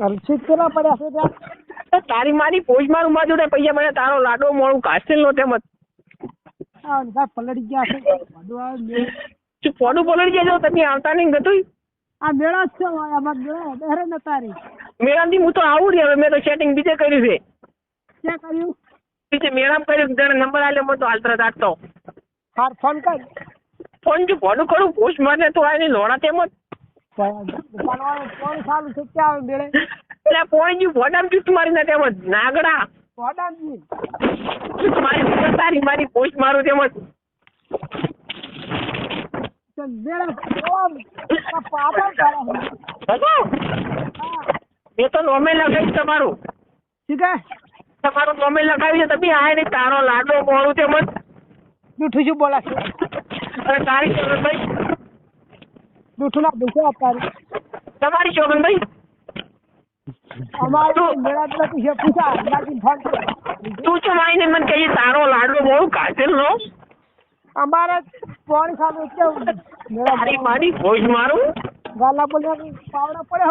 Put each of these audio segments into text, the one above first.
અરજીત કેટલા પડ્યા છે ત્યાં? તારી મારી પોચ મારું માજુ જોડે પૈસા મને તારો લાડો મોડું કાસ્ટેલ નો આ બધા પલળી ગયા છે. બધું આ મેળ- શું ફોડું પલળી જાય તમે આવતા નહીં ગતું આ મેળા જ છે આમાં મેળા બેરે ન તારી. મેળાથી હું તો આવું રહી હવે મેં તો સેટિંગ બીજે કર્યું છે. ક્યાં કર્યું? બીજે મેળામાં કર્યું તને નંબર આલ્યો મને તો હાલતરા આટતો હાર ફોન કર. ફોન જો ફોડું ખરું પોસ્ટ મારને તો આ લોણા તેમ તેમજ. દુકાનવાળો ફોન ચાલુ છે ક્યાં આવે મેળે એટલે પોણી જ્યું ફોડામાં ચૂટ મારીને તેમજ નાગડા ચૂટ મારી તારી મારી પોસ્ટ મારું તેમજ આ મેં તો નોમે લગાવી તમારું. તમારું નોમે લગાવી છે તમે આય નહીં તારો લાડો મોડું તેમજ જૂઠું શું બોલા તારી શોભનભાઈ જૂઠું ના પૈસા તારી તમારી શોભનભાઈ અમારે મેળા જ પૂછા બાકી ફોન તું તો આવીને મને કહીએ તારો લાડો મોડું કાઢેલ નો? અમારે ફોન ચાલુ છે મેળા મારી ભોજ મારું? ગાલા બોલવા પાવડા પડે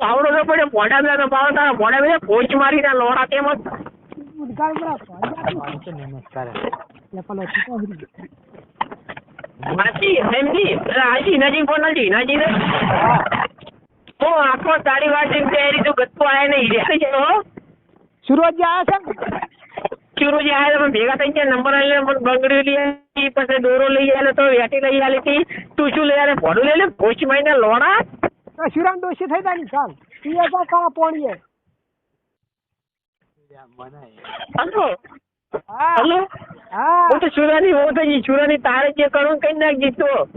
પાવડો તો પડે મોડા બધા પાવડો તારા મોડા બધા ભોજ મારી લોડા તેમજ. નમસ્કાર. લે પેલો હાજી એમજી હાજી નજીક બોલ નજી નજી હું આખો તારી વાત એમ તૈયારી તું ગત્તો આયા નહીં રે છે હો. સુરત જે આયા છે? ને આયા તમે ભેગા થઈ ગયા નંબર આલે મને બંગડી લઈ આવી પછી દોરો લઈ આલે તો વેટી લઈ આલી હતી. તું શું લઈ આલે? ભોડું લઈ લે લોડા. શિરામ ડોશી થઈ જાય ને ચાલ. ઈ તો કાળા પોણીએ. હલો. હલો. હા. હું તો સુરાની હું તો સુરાની તારે જે કરું કઈ નાખ તું